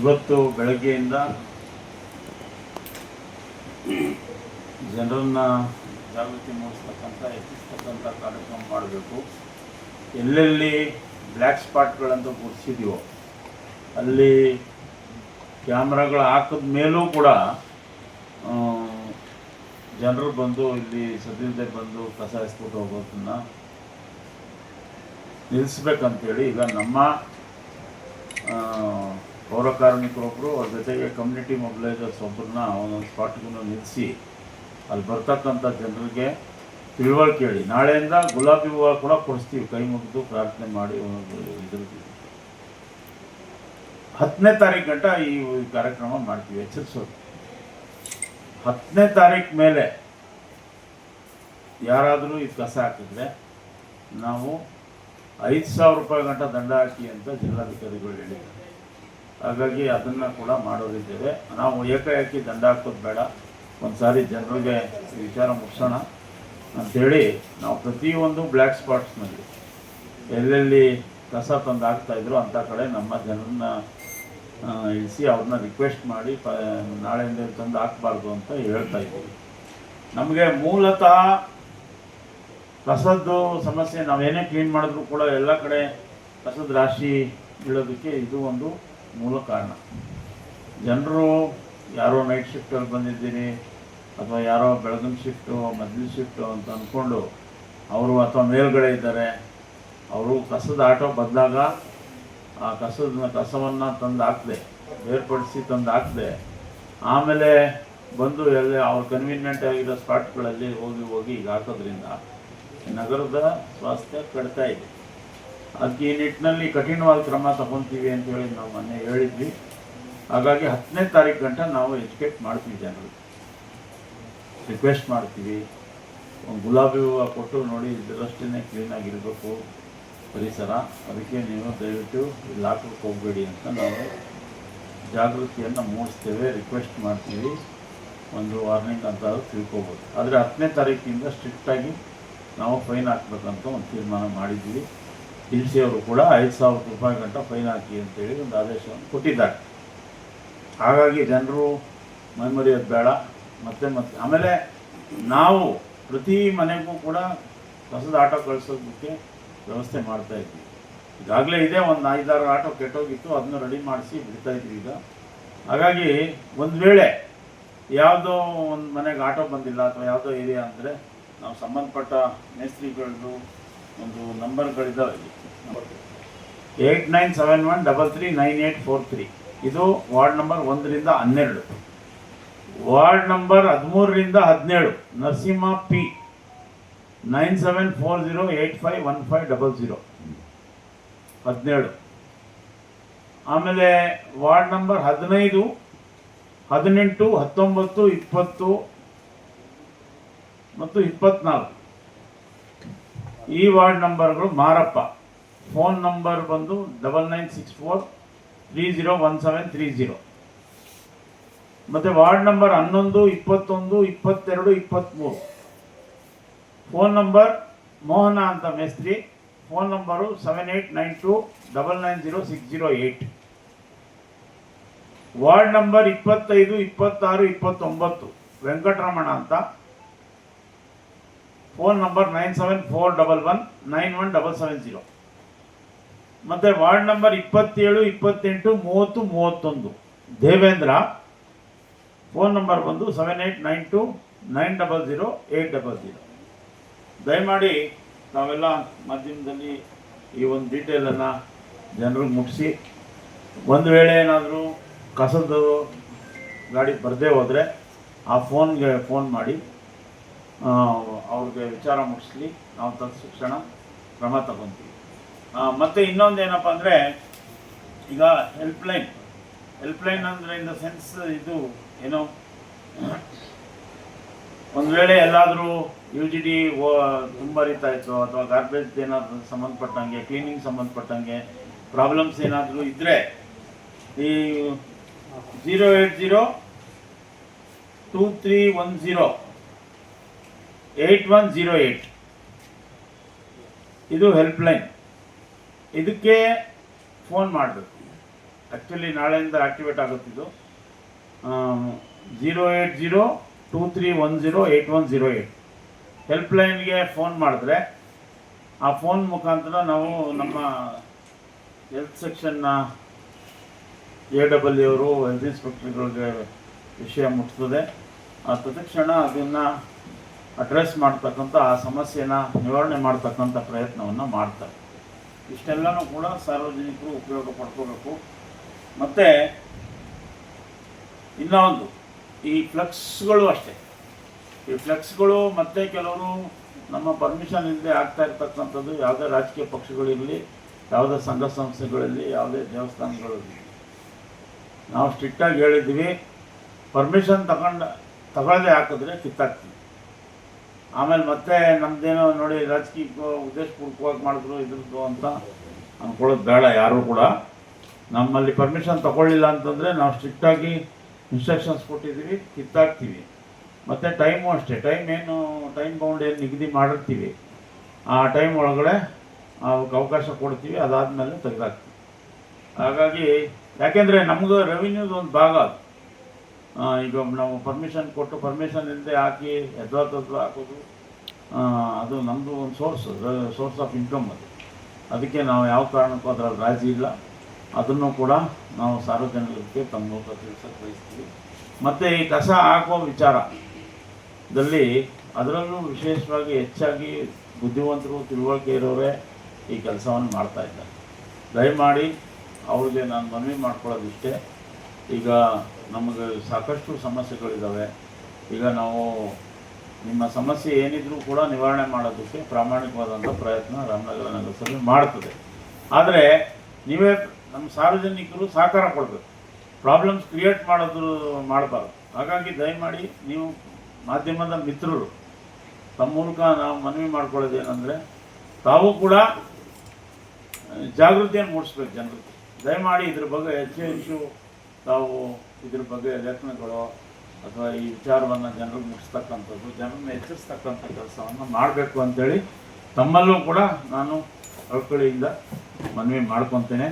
ಇವತ್ತು ಬೆಳಗ್ಗೆಯಿಂದ ಜನರನ್ನ ಜಾಗೃತಿ ಮೂಡಿಸ್ತಕ್ಕಂಥ, ಹೆಚ್ಚಿಸ್ತಕ್ಕಂಥ ಕಾರ್ಯಕ್ರಮ ಮಾಡಬೇಕು. ಎಲ್ಲೆಲ್ಲಿ ಬ್ಲ್ಯಾಕ್ ಸ್ಪಾಟ್ಗಳಂತ ಗುರುತಿಸಿದೀವೋ, ಅಲ್ಲಿ ಕ್ಯಾಮ್ರಾಗಳು ಹಾಕಿದ ಮೇಲೂ ಕೂಡ ಜನರು ಬಂದು ಇಲ್ಲಿ ಸದ್ಯದೇ ಬಂದು ಕಸ ಎಸ್ಬಿಟ್ಟು ಹೋಗೋದನ್ನ ನಿಲ್ಲಿಸ್ಬೇಕಂತೇಳಿ ಈಗ ನಮ್ಮ ಪೌರ ಕಾರ್ಮಿಕರೊಬ್ಬರು ಅವ್ರ ಜೊತೆಗೆ ಕಮ್ಯುನಿಟಿ ಮೊಬಿಲೈಸರ್ಸ್ ಒಬ್ಬರನ್ನ ಒಂದೊಂದು ಸ್ಪಾಟ್ಗೂ ನಿಲ್ಲಿಸಿ ಅಲ್ಲಿ ಬರ್ತಕ್ಕಂಥ ಜನರಿಗೆ ತಿಳುವಳಿಕೆ ಹೇಳಿ ನಾಳೆಯಿಂದ ಗುಲಾಬಿ ಹೂವು ಕೂಡ ಕೊಡಿಸ್ತೀವಿ, ಕೈ ಮುಗಿದು ಪ್ರಾರ್ಥನೆ ಮಾಡಿ ಇದ್ರದ್ದು. ಹತ್ತನೇ ತಾರೀಕು ಗಂಟ ಈ ಕಾರ್ಯಕ್ರಮ ಮಾಡ್ತೀವಿ, ಎಚ್ಚರಿಸೋದು. ಹತ್ತನೇ ತಾರೀಕು ಮೇಲೆ ಯಾರಾದರೂ ಇದು ಕಸ ಹಾಕಿದ್ರೆ ನಾವು ಐದು ಸಾವಿರ ರೂಪಾಯಿ ಗಂಟ ದಂಡ ಹಾಕಿ ಅಂತ ಜಿಲ್ಲಾಧಿಕಾರಿಗಳು ಹೇಳಿದ್ದಾರೆ. ಹಾಗಾಗಿ ಅದನ್ನು ಕೂಡ ಮಾಡೋರಿದ್ದೇವೆ ನಾವು ಏಕಾಏಕಿ ದಂಡ ಹಾಕೋದು ಬೇಡ. ಒಂದು ಸಾರಿ ಜನರಿಗೆ ವಿಚಾರ ಮುಗಿಸೋಣ ಅಂಥೇಳಿ ನಾವು ಪ್ರತಿಯೊಂದು ಬ್ಲ್ಯಾಕ್ ಸ್ಪಾಟ್ಸ್ನಲ್ಲಿ ಎಲ್ಲೆಲ್ಲಿ ಕಸ ತಂದು ಹಾಕ್ತಾ ಇದ್ರು ಅಂಥ ಕಡೆ ನಮ್ಮ ಜನರನ್ನ ಇಳಿಸಿ ಅವ್ರನ್ನ ರಿಕ್ವೆಸ್ಟ್ ಮಾಡಿ ಪ, ನಾಳೆಯಿಂದ ತಂದು ಹಾಕಬಾರ್ದು ಅಂತ ಹೇಳ್ತಾ ಇದ್ದೀವಿ. ನಮಗೆ ಮೂಲತಃ ಕಸದ್ದು ಸಮಸ್ಯೆ ನಾವೇನೇ ಕ್ಲೀನ್ ಮಾಡಿದ್ರು ಕೂಡ ಎಲ್ಲ ಕಡೆ ಕಸದ ರಾಶಿ ಬೀಳೋದಕ್ಕೆ ಇದು ಒಂದು ಮೂಲ ಕಾರಣ. ಜನರು ಯಾರೋ ನೈಟ್ ಶಿಫ್ಟಲ್ಲಿ ಬಂದಿದ್ದೀರಿ ಅಥವಾ ಯಾರೋ ಬೆಳಗಿನ ಶಿಫ್ಟು ಮದ್ವೆ ಶಿಫ್ಟು ಅಂತ ಅಂದ್ಕೊಂಡು ಅವರು ಅಥವಾ ಮೇಲ್ಗಡೆ ಇದ್ದಾರೆ, ಅವರು ಕಸದ ಆಟೋ ಬಂದಾಗ ಆ ಕಸದ, ಕಸವನ್ನು ತಂದು ಹಾಕ್ದೆ, ಬೇರ್ಪಡಿಸಿ ತಂದು ಹಾಕ್ದೆ, ಆಮೇಲೆ ಬಂದು ಎಲ್ಲ ಅವ್ರ ಕನ್ವೀನಿಯೆಂಟ್ ಆಗಿರೋ ಸ್ಪಾಟ್ಗಳಲ್ಲಿ ಹೋಗಿ ಹೋಗಿ ಈಗ ಹಾಕೋದ್ರಿಂದ ನಗರದ ಸ್ವಾಸ್ಥ್ಯ ಕಡ್ತಾ ಇದೆ. ಅದಕ್ಕೆ ಈ ನಿಟ್ಟಿನಲ್ಲಿ ಕಠಿಣವಾಗಿ ಕ್ರಮ ತಗೊತೀವಿ ಅಂತ ಹೇಳಿ ನಾವು ಮೊನ್ನೆ ಹೇಳಿದ್ವಿ. ಹಾಗಾಗಿ ಹತ್ತನೇ ತಾರೀಕು ಗಂಟ ನಾವು ಎಜುಕೇಟ್ ಮಾಡ್ತೀವಿ ಜನರು. ರಿಕ್ವೆಸ್ಟ್ ಮಾಡ್ತೀವಿ. ಗುಲಾಬಿ ಹೂವು ಕೊಟ್ಟು ನೋಡಿ ಇದರಷ್ಟೇ ಕ್ಲೀನಾಗಿರಬೇಕು ಪರಿಸರ. ಅದಕ್ಕೆ ನೀವು ದಯವಿಟ್ಟು ಇಲ್ಲಿ ಹಾಕಕ್ಕೆ ಹೋಗಬೇಡಿ ಅಂತ ನಾವು ಜಾಗೃತಿಯನ್ನು ಮೂಡಿಸ್ತೇವೆ, ರಿಕ್ವೆಸ್ಟ್ ಮಾಡ್ತೀವಿ. ಒಂದು ವಾರ್ನಿಂಗ್ ಅಂತ ತಿಳ್ಕೊಬೋದು. ಆದರೆ ಹತ್ತನೇ ತಾರೀಕಿಂದ ಸ್ಟ್ರಿಕ್ಟಾಗಿ ನಾವು ಫೈನ್ ಹಾಕ್ಬೇಕಂತ ಒಂದು ತೀರ್ಮಾನ ಮಾಡಿದ್ವಿ ಡಿ ಅವರು ಕೂಡ ಐದು ಸಾವಿರ ರೂಪಾಯಿ ಗಂಟ ಫೈನ್ ಹಾಕಿ ಅಂತೇಳಿ ಒಂದು ಆದೇಶವನ್ನು ಕೊಟ್ಟಿದ್ದಾರೆ. ಹಾಗಾಗಿ ಜನರು ಮೈಮರಿಯೋದು ಬೇಡ. ಮತ್ತೆ ಮತ್ತೆ ಆಮೇಲೆ ನಾವು ಪ್ರತಿ ಮನೆಗೂ ಕೂಡ ಹೊಸದ ಆಟೋ ಕಳಿಸೋದಕ್ಕೆ ವ್ಯವಸ್ಥೆ ಮಾಡ್ತಾ ಇದ್ವಿ. ಈಗಾಗಲೇ ಇದೆ, ಒಂದು ಐದಾರು ಆಟೋ ಕೆಟ್ಟೋಗಿತ್ತು, ಅದನ್ನ ರೆಡಿ ಮಾಡಿಸಿ ಬಿಡ್ತಾ ಇದ್ವಿ ಈಗ. ಹಾಗಾಗಿ ಒಂದು ವೇಳೆ ಯಾವುದೋ ಒಂದು ಮನೆಗೆ ಆಟೋ ಬಂದಿಲ್ಲ ಅಥವಾ ಯಾವುದೋ ಏರಿಯಾ ಅಂದರೆ ನಾವು ಸಂಬಂಧಪಟ್ಟ ಮೇಸ್ತ್ರಿಗಳದ್ದು ಒಂದು ನಂಬರ್ಗಳಿದ್ದಾವೆ eight nine seven one double three nine eight four three. ಇದು ವಾರ್ಡ್ ನಂಬರ್ ಒಂದರಿಂದ ಹನ್ನೆರಡು. ವಾರ್ಡ್ ನಂಬರ್ ಹದಿಮೂರರಿಂದ ಹದಿನೇಳು, Narasimha P. Nine seven four zero eight five one five double zero. ಹದಿನೇಳು. ಆಮೇಲೆ ವಾರ್ಡ್ ನಂಬರ್ ಹದಿನೈದು, ಹದಿನೆಂಟು, ಹತ್ತೊಂಬತ್ತು, ಇಪ್ಪತ್ತು ಮತ್ತು ಇಪ್ಪತ್ನಾಲ್ಕು. ಈ ವಾರ್ಡ್ ನಂಬರ್ಗಳು ಮಾರಪ್ಪ. ಫೋನ್ ನಂಬರ್ ಬಂದು double nine six four three zero one seven three zero. ಮತ್ತು ವಾರ್ಡ್ ನಂಬರ್ ಹನ್ನೊಂದು, ಇಪ್ಪತ್ತೊಂದು, ಇಪ್ಪತ್ತೆರಡು, ಇಪ್ಪತ್ತ್ಮೂರು. ಫೋನ್ ನಂಬರ್ ಮೋಹನ ಅಂತ ಮೇಸ್ತ್ರಿ. Phone number seven eight nine two double nine zero six zero eight ward number ಇಪ್ಪತ್ತೈದು, ಇಪ್ಪತ್ತಾರು, ಇಪ್ಪತ್ತೊಂಬತ್ತು. ವೆಂಕಟರಮಣ ಅಂತ. Phone number nine seven four double one nine one double seven zero. ಮತ್ತು ವಾರ್ಡ್ ನಂಬರ್ ಇಪ್ಪತ್ತೇಳು, ಇಪ್ಪತ್ತೆಂಟು, ಮೂವತ್ತು, ಮೂವತ್ತೊಂದು. ದೇವೇಂದ್ರ, ಫೋನ್ ನಂಬರ್ ಬಂದು seven eight nine two nine double zero eight double zero. ದಯಮಾಡಿ ನಾವೆಲ್ಲ ಮಾಧ್ಯಮದಲ್ಲಿ ಈ ಒಂದು ಡೀಟೇಲನ್ನು ಜನರಿಗೆ ಮುಟ್ಟಿಸಿ ಒಂದು ವೇಳೆ ಏನಾದರೂ ಕಸದ ಗಾಡಿ ಬರದೇ ಹೋದರೆ ಆ ಫೋನ್ಗೆ ಫೋನ್ ಮಾಡಿ. ಅವ್ರಿಗೆ ವಿಚಾರ ಮುಟ್ಟಿಸ್ಲಿ ನಾವು ತತ್ಕ್ಷಣ ಕ್ರಮ ತಗೊತೀವಿ. ಮತ್ತು ಇನ್ನೊಂದು ಏನಪ್ಪ ಅಂದರೆ, ಈಗ ಹೆಲ್ಪ್ಲೈನ್ ಹೆಲ್ಪ್ಲೈನ್ ಅಂದರೆ ಇನ್ ದ ಸೆನ್ಸ್ ಇದು ಏನೋ, ಒಂದು ವೇಳೆ ಎಲ್ಲಾದರೂ ಯು ಜಿ ಡಿ ತುಂಬರಿತಾ ಇತ್ತು ಅಥವಾ ಗಾರ್ಬೇಜ್ ಏನಾದರೂ ಸಂಬಂಧಪಟ್ಟಂಗೆ ಕ್ಲೀನಿಂಗ್ ಸಂಬಂಧಪಟ್ಟಂಗೆ ಪ್ರಾಬ್ಲಮ್ಸ್ ಏನಾದರೂ ಇದ್ದರೆ ಈ zero eight zero two three one zero eight one zero eight ಇದು ಹೆಲ್ಪ್ಲೈನ್ ಇದಕ್ಕೆ ಫೋನ್ ಮಾಡಬೇಕು. ಆ್ಯಕ್ಚುಲಿ ನಾಳೆಯಿಂದ activate ಆಗುತ್ತಿದ್ದು zero eight zero two three one zero eight one zero eight ಹೆಲ್ಪ್ಲೈನ್ಗೆ phone ಮಾಡಿದ್ರೆ ಆ ಫೋನ್ ಮುಖಾಂತರ ನಾವು ನಮ್ಮ ಹೆಲ್ತ್ ಸೆಕ್ಷನ್ನ ಎ ಡಬಲ್ ಅವರು ಹೆಲ್ತ್ ಇನ್ಸ್ಪೆಕ್ಟರ್ಗಳಿಗೆ ವಿಷಯ ಮುಟ್ತದೆ. ಆ ತತ್ಕ್ಷಣ ಅದನ್ನು ಅಡ್ರೆಸ್ ಮಾಡ್ತಕ್ಕಂಥ, ಆ ಸಮಸ್ಯೆನ ನಿವಾರಣೆ ಮಾಡ್ತಕ್ಕಂಥ ಪ್ರಯತ್ನವನ್ನು ಮಾಡ್ತಾರೆ. ಇಷ್ಟೆಲ್ಲನೂ ಕೂಡ ಸಾರ್ವಜನಿಕರು ಉಪಯೋಗ ಪಡ್ಕೋಬೇಕು. ಮತ್ತು, ಇನ್ನೊಂದು, ಈ ಫ್ಲೆಕ್ಸ್ಗಳು ಅಷ್ಟೇ. ಈ ಫ್ಲೆಕ್ಸ್ಗಳು ಮತ್ತೆ ಕೆಲವರು ನಮ್ಮ ಪರ್ಮಿಷನ್ ಇಲ್ಲದೆ ಆಗ್ತಾ ಇರ್ತಕ್ಕಂಥದ್ದು, ಯಾವುದೇ ರಾಜಕೀಯ ಪಕ್ಷಗಳಿರಲಿ ಯಾವುದೇ ಸಂಘ ಸಂಸ್ಥೆಗಳಲ್ಲಿ ಯಾವುದೇ ದೇವಸ್ಥಾನಗಳಲ್ಲಿ ನಾವು ಸ್ಟ್ರಿಕ್ಟಾಗಿ ಹೇಳಿದ್ದೀವಿ, ಪರ್ಮಿಷನ್ ತಗೊಂಡು, ತಗೊಳ್ಳದೆ ಹಾಕಿದ್ರೆ ಕಿತ್ತಾಕ್ತೀವಿ. ಆಮೇಲೆ ಮತ್ತೆ ನಮ್ದೇನೋ ನೋಡಿ ರಾಜಕೀಯ ಉದ್ದೇಶಪೂರ್ವಕವಾಗಿ ಮಾಡಿದ್ರು ಇದ್ರದ್ದು ಅಂತ ಅಂದ್ಕೊಳ್ಳೋದು ಬೇಡ ಯಾರು ಕೂಡ. ನಮ್ಮಲ್ಲಿ ಪರ್ಮಿಷನ್ ತಗೊಳ್ಳಿಲ್ಲ ಅಂತಂದರೆ ನಾವು ಸ್ಟ್ರಿಕ್ಟಾಗಿ ಇನ್ಸ್ಟ್ರಕ್ಷನ್ಸ್ ಕೊಟ್ಟಿದ್ದೀವಿ, ಕಿತ್ತಾಕ್ತೀವಿ. ಮತ್ತು ಟೈಮು ಅಷ್ಟೇ ಟೈಮ್ ಏನು ಟೈಮ್ ಬೌಂಡ್ ಏನು ನಿಗದಿ ಮಾಡಿರ್ತೀವಿ. ಆ ಟೈಮ್ ಒಳಗಡೆ ಅವಕ್ಕೆ ಅವಕಾಶ ಕೊಡ್ತೀವಿ, ಅದಾದಮೇಲೆ ತೆಗೆದಾಕ್ತೀವಿ. ಹಾಗಾಗಿ ಯಾಕೆಂದರೆ ನಮ್ದು ರೆವಿನ್ಯೂದು ಒಂದು ಭಾಗ ಅದು. ಈಗ ನಾವು ಪರ್ಮಿಷನ್ ಕೊಟ್ಟು ಪರ್ಮಿಷನ್ ಇಲ್ಲದೆ ಹಾಕಿ ಎದ್ವಾತದ್ದು ಹಾಕೋದು ಆ, ಅದು ನಮ್ಮದು ಒಂದು ಸೋರ್ಸ್ ಸೋರ್ಸ್ ಆಫ್ ಇನ್ಕಮ್ ಅದು. ಅದಕ್ಕೆ ನಾವು ಯಾವ ಕಾರಣಕ್ಕೂ ಅದರಲ್ಲಿ ರಾಜಿ ಇಲ್ಲ. ಅದನ್ನು ಕೂಡ ನಾವು ಸಾರ್ವಜನಿಕರಿಗೆ ತಮ್ಮ ಮೂಲಕ ತಿಳಿಸಕ್ಕೆ ಬಯಸ್ತೀವಿ. ಮತ್ತು ಈ ಕಸ ಹಾಕುವ ವಿಚಾರದಲ್ಲಿ ಅದರಲ್ಲೂ ವಿಶೇಷವಾಗಿ ಹೆಚ್ಚಾಗಿ ಬುದ್ಧಿವಂತರು ತಿಳುವಳಿಕೆ ಇರೋರೇ ಈ ಕೆಲಸವನ್ನು ಮಾಡ್ತಾ ಇದ್ದಾರೆ. ದಯಮಾಡಿ ಅವ್ರಿಗೆ ನಾನು ಮನವಿ ಮಾಡ್ಕೊಳ್ಳೋದಿಷ್ಟೇ. ಈಗ ನಮಗೆ ಸಾಕಷ್ಟು ಸಮಸ್ಯೆಗಳಿದ್ದಾವೆ ಈಗ ನಾವು ನಿಮ್ಮ ಸಮಸ್ಯೆ ಏನಿದ್ರೂ ಕೂಡ ನಿವಾರಣೆ ಮಾಡೋದಕ್ಕೆ ಪ್ರಾಮಾಣಿಕವಾದಂಥ ಪ್ರಯತ್ನ ರಾಮನಗರ ನಗರಸಭೆ ಮಾಡ್ತದೆ. ಆದರೆ ನೀವೇ ನಮ್ಮ ಸಾರ್ವಜನಿಕರು ಸಹಕಾರ ಕೊಡಬೇಕು. ಪ್ರಾಬ್ಲಮ್ಸ್ ಕ್ರಿಯೇಟ್ ಮಾಡೋದು ಮಾಡಬಾರ್ದು. ಹಾಗಾಗಿ ದಯಮಾಡಿ ನೀವು ಮಾಧ್ಯಮದ ಮಿತ್ರರು, ತಮ್ಮ ಮೂಲಕ ನಾವು ಮನವಿ ಮಾಡ್ಕೊಳ್ಳೋದು ಏನಂದರೆ ತಾವು ಕೂಡ ಜಾಗೃತಿಯನ್ನು ಮೂಡಿಸ್ಬೇಕು ಜನರಿಗೆ. ದಯಮಾಡಿ ಇದ್ರ ಬಗ್ಗೆ ಹೆಚ್ಚು ಹೆಚ್ಚು ತಾವು ಇದ್ರ ಬಗ್ಗೆ ಲೇಖನಗಳು ಅಥವಾ ಈ ವಿಚಾರವನ್ನು ಜನರಿಗೆ ಮುಟ್ಟಿಸ್ತಕ್ಕಂಥದ್ದು, ಜನರನ್ನ ಎಚ್ಚರಿಸ್ತಕ್ಕಂಥ ಕೆಲಸವನ್ನು ಮಾಡಬೇಕು ಅಂತೇಳಿ ತಮ್ಮಲ್ಲೂ ಕೂಡ ನಾನು ಅಳ್ಕಳಿಯಿಂದ ಮನವಿ ಮಾಡ್ಕೊತೇನೆ.